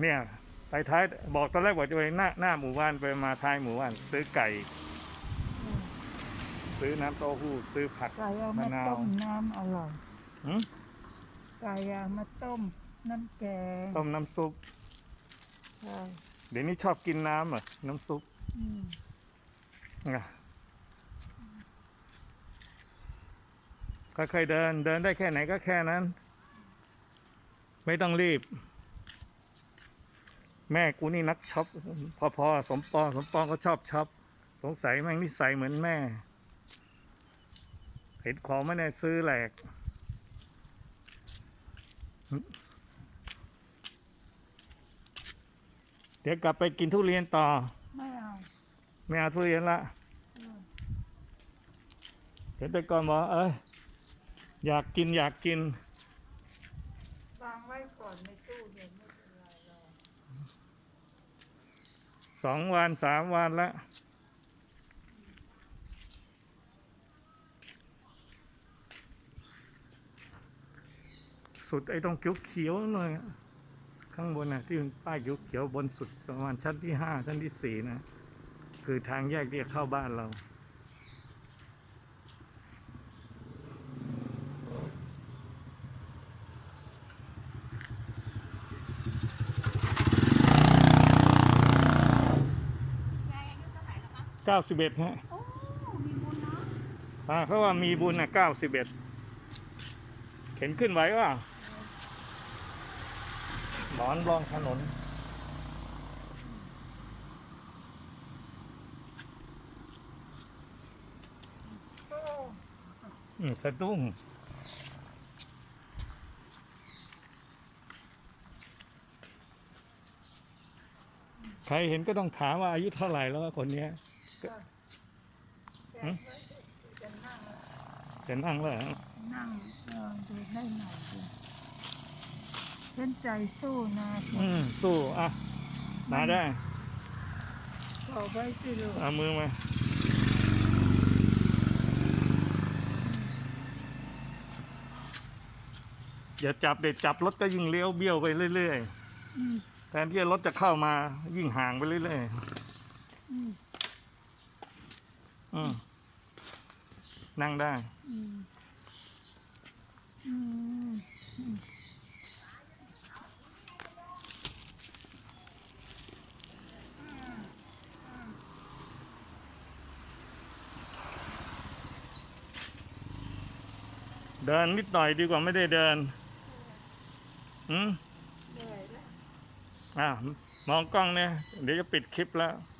เนี่ยไปท้ายบอกตอนแรกบอกจะไปหน้าหน้าหมู่บ้านไปมาท้ายหมู่บ้านซื้อไก่ ซื้อน้ำเต้าหู้ซื้อผักไก่เอามามะนาวต้มน้ำอร่อยหืมไก่เอามาต้มน้ำแกงต้มน้ำซุป ใช่เดี๋ยวนี้ชอบกินน้ำเหรอน้ำซุปอืมอะค่อยๆเดิน เดินได้แค่ไหนก็แค่นั้น ไม่ต้องรีบ แม่กูนี่นักช็อปพอๆสมปองสมปองก็ชอบช็อปสงสัยแม่งนิสัยเหมือนแม่ เห็นของไม่ได้ซื้อแหลก เดี๋ยวกลับไปกินทุเรียนต่อ ไม่เอาไม่เอาทุเรียนละเออเห็นแต่ก่อนบอกเอ้ยอยากกินอยากกินวางไว้ก่อนในตู้เย็นไม่เป็นไรหรอก สองวันสามวันละสุดไอ้ตรงเขียวๆเลยอยข้างบนน่ะที่เป็นป้ายเขียวๆบนสุดประมาณชั้นที่ห้าชั้นที่สี่นะ คือทางแยกที่เข้าบ้านเรา ยายอายุเท่าไหร่แล้วคะ เก้าสิบเอ็ดฮะโอ้มีบุญเนาะอ่าเขาว่ามีบุญอะเก้าสิบเอ็ดเข็นขึ้นไหวว่าหนอนรองถนนโอ้อืมสะดุ้งใครเห็นก็ต้องถามว่าอายุเท่าไหร่แล้ววะคนเนี้ยแกะไว้ จะนั่งจะนั่งแล้วเหรอนั่งเออดูได้หน่อยดิเป็นใจสู้นะอืมสู้อะมาได้เอาไว้สิลูกเอามือมาอย่าจับเด็ดจับรถก็ยิ่งเลี้ยวเบี้ยวไปเรื่อยอืมๆแทนที่รถจะเข้ามายิ่งห่างไปเรื่อยอืมๆ อืมนั่งได้อืมอืมเดินนิดหน่อยดีกว่าไม่ได้เดินอืมเหนื่อยแล้วอะมองกล้องเนี่ย เดี๋ยวจะปิดคลิปแล้วอ